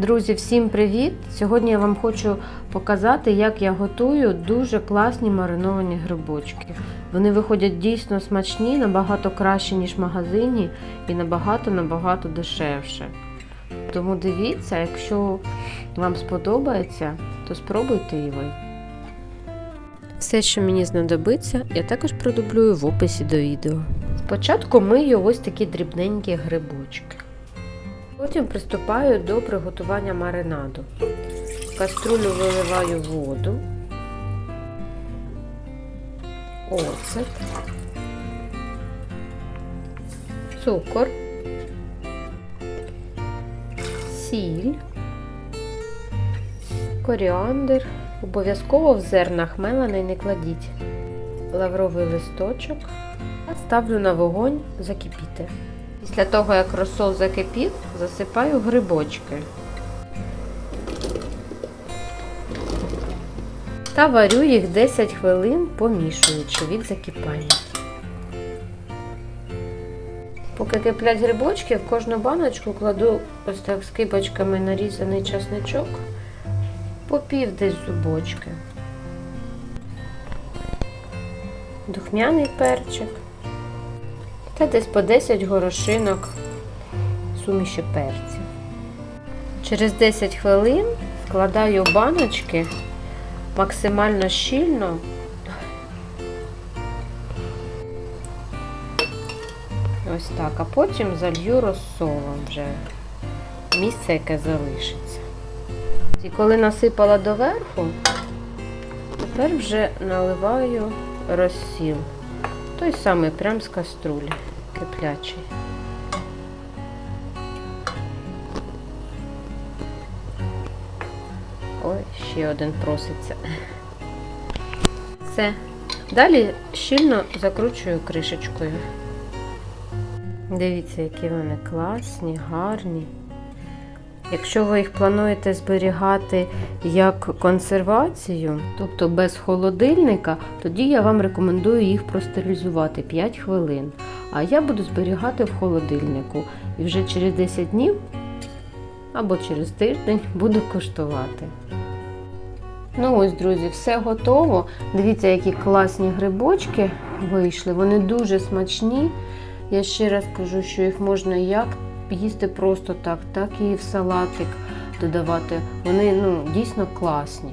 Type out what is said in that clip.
Друзі, всім привіт! Сьогодні я вам хочу показати, як я готую дуже класні мариновані грибочки. Вони виходять дійсно смачні, набагато краще, ніж в магазині, і набагато-набагато дешевше. Тому дивіться, якщо вам сподобається, то спробуйте і ви. Все, що мені знадобиться, я також продублюю в описі до відео. Спочатку мию ось такі дрібненькі грибочки. Потім приступаю до приготування маринаду. В каструлю виливаю воду, оцет, цукор, сіль, коріандр. Обов'язково в зернах мелений не кладіть. Лавровий листочок. Ставлю на вогонь закипіти. Після того, як розсол закипів, засипаю грибочки. Та варю їх 10 хвилин, помішуючи від закипання. Поки киплять грибочки, в кожну баночку кладу ось так скибочками нарізаний часничок, по пів десь зубочки, духмяний перчик та десь по 10 горошинок суміші перців. Через 10 хвилин вкладаю баночки максимально щільно. Ось так, а потім залью розсолом вже місце, яке залишиться. І коли насипала доверху, тепер вже наливаю розсіл. Той самий прям з каструлі киплячий. Ой, ще один проситься. Все. Далі щільно закручую кришечкою. Дивіться, які вони класні, гарні. Якщо ви їх плануєте зберігати як консервацію, тобто без холодильника, тоді я вам рекомендую їх простерилізувати 5 хвилин. А я буду зберігати в холодильнику і вже через 10 днів або через тиждень буду коштувати. Ну ось, друзі, все готово. Дивіться, які класні грибочки вийшли. Вони дуже смачні. Я ще раз кажу, що їх можна як їсти просто так, так і в салатик додавати. Вони ну, дійсно класні.